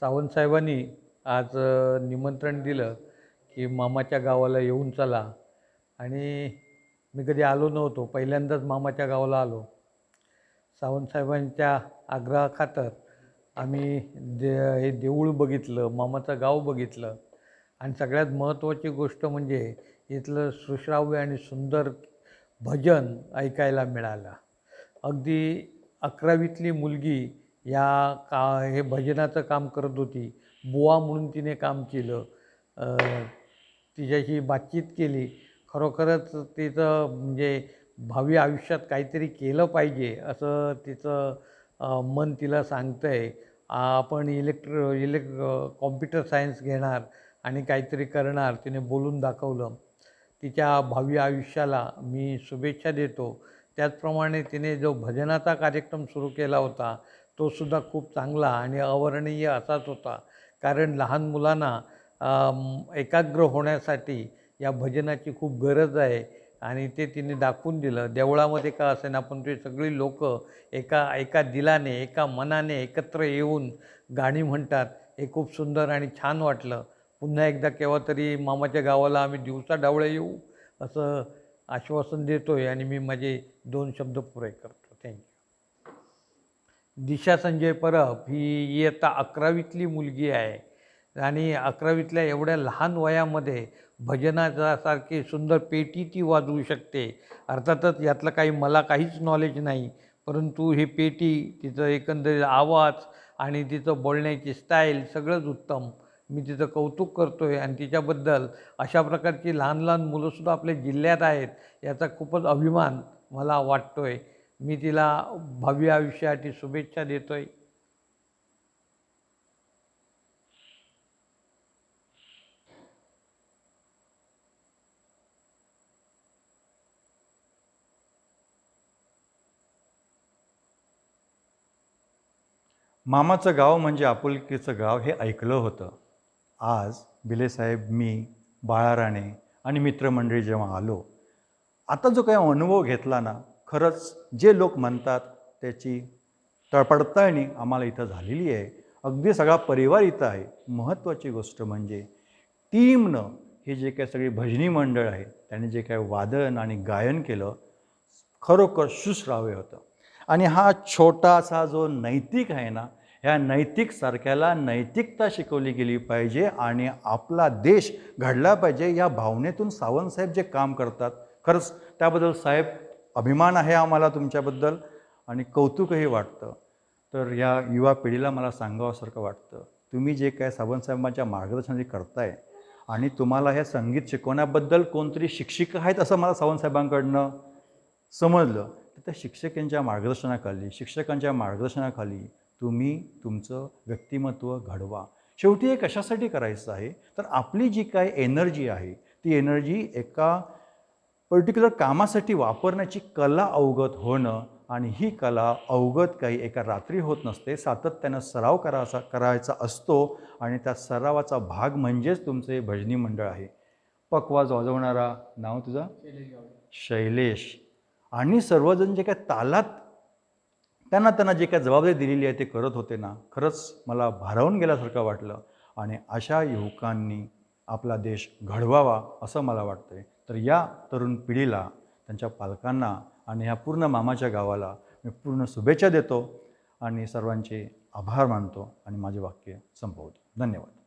सावंतसाहेबांनी आज निमंत्रण दिलं की मामाच्या गावाला येऊन चला. आणि मी कधी आलो नव्हतो. पहिल्यांदाच मामाच्या गावाला आलो. सावंतसाहेबांच्या आग्रहाखातर आम्ही दे हे देऊळ बघितलं मामाचं गाव बघितलं. आणि सगळ्यात महत्त्वाची गोष्ट म्हणजे इथलं सुश्राव्य आणि सुंदर भजन ऐकायला मिळालं. अगदी अकरावीतली मुलगी या का हे भजनाचं काम करत होती. बुवा म्हणून तिने काम केलं. तिच्याशी बातचीत केली. खरोखरच तिचं म्हणजे भावी आयुष्यात काहीतरी केलं पाहिजे असं तिचं मन तिला सांगतं आहे आपण इलेक्ट्र इलेक् कॉम्प्युटर सायन्स घेणार आणि काहीतरी करणार तिने बोलून दाखवलं. तिच्या भावी आयुष्याला मी शुभेच्छा देतो. त्याचप्रमाणे तिने जो भजनाचा कार्यक्रम सुरू केला होता तोसुद्धा खूप चांगला आणि अवर्णनीय असाच होता. कारण लहान मुलांना एकाग्र होण्यासाठी या भजनाची खूप गरज आहे आणि ते तिने दाखवून दिलं. देवळामध्ये का असेना पण ते सगळी लोक एका एका दिलाने एका मनाने एकत्र येऊन गाणी म्हणतात. हे खूप सुंदर आणि छान वाटलं. पुन्हा एकदा केव्हा तरी मामाच्या गावाला आम्ही दिवसा डावळे येऊ असं आश्वासन देतो आहे आणि मी माझे दोन शब्द पुरे करतो. थँक्यू दिशा संजय परब ही इयत्ता अकरावीतली मुलगी आहे. आणि अकरावीतल्या एवढ्या लहान वयामध्ये भजनासारखी सुंदर पेटी ती वाजवू शकते. अर्थातच यातलं काही मला काहीच नॉलेज नाही परंतु ही पेटी तिचं एकंदरीत आवाज आणि तिचं बोलण्याची स्टाईल सगळंच उत्तम. मी तिचं कौतुक करतो आहे आणि तिच्याबद्दल अशा प्रकारची लहान लहान मुलंसुद्धा आपल्या जिल्ह्यात आहेत याचा खूपच अभिमान मला वाटतो आहे मी तिला भव्य आयुष्यासाठी शुभेच्छा देतो आहे मामाचं गाव म्हणजे आपुलकीचं गाव हे ऐकलं होतं. आज बिलेसाहेब मी बाळाराणे आणि मित्रमंडळी जेव्हा आलो आता जो काही अनुभव घेतला ना खरंच जे लोक म्हणतात त्याची तळपडताळणी आम्हाला इथं झालेली आहे. अगदी सगळा परिवार इथं आहे. महत्त्वाची गोष्ट म्हणजे टीमनं हे जे काही सगळी भजनी मंडळ आहे त्याने जे काही वादन आणि गायन केलं खरोखर सुश्राव्य होतं. आणि हा छोटासा जो नैतिक आहे ना ह्या नैतिक सारख्याला नैतिकता शिकवली गेली पाहिजे आणि आपला देश घडला पाहिजे या भावनेतून सावंतसाहेब जे काम करतात खरंच त्याबद्दल साहेब अभिमान आहे आम्हाला तुमच्याबद्दल आणि कौतुकही वाटतं. तर या युवा पिढीला मला सांगावंसारखं वाटतं. तुम्ही जे काय सावंतसाहेबांच्या मार्गदर्शनाने करताय आणि तुम्हाला हे संगीत शिकवण्याबद्दल कोणतरी शिक्षिका आहेत असं मला सावंतसाहेबांकडनं समजलं तर त्या शिक्षकांच्या मार्गदर्शनाखाली शिक्षकांच्या मार्गदर्शनाखाली तुम्ही तुमचं व्यक्तिमत्व घडवा. शेवटी हे कशासाठी करायचं आहे? तर आपली जी काय एनर्जी आहे ती एनर्जी एका पर्टिक्युलर कामासाठी वापरण्याची कला अवगत होणं आणि ही कला अवगत काही एका रात्री होत नसते सातत्यानं सराव करायचा करायचा असतो आणि त्या सरावाचा भाग म्हणजेच तुमचं हे भजनी मंडळ आहे. पकवाज वाजवणारा नाव तुझं? शैलेश. आणि सर्वजण जे काय तालात त्यांना त्यांना जे काय जबाबदारी दिलेली आहे ते करत होते ना खरंच मला भारावून गेल्यासारखं वाटलं. आणि अशा युवकांनी आपला देश घडवावा असं मला वाटतं आहे तर या तरुण पिढीला त्यांच्या पालकांना आणि ह्या पूर्ण मामाच्या गावाला मी पूर्ण शुभेच्छा देतो आणि सर्वांचे आभार मानतो आणि माझे वाक्य संपवतो. धन्यवाद.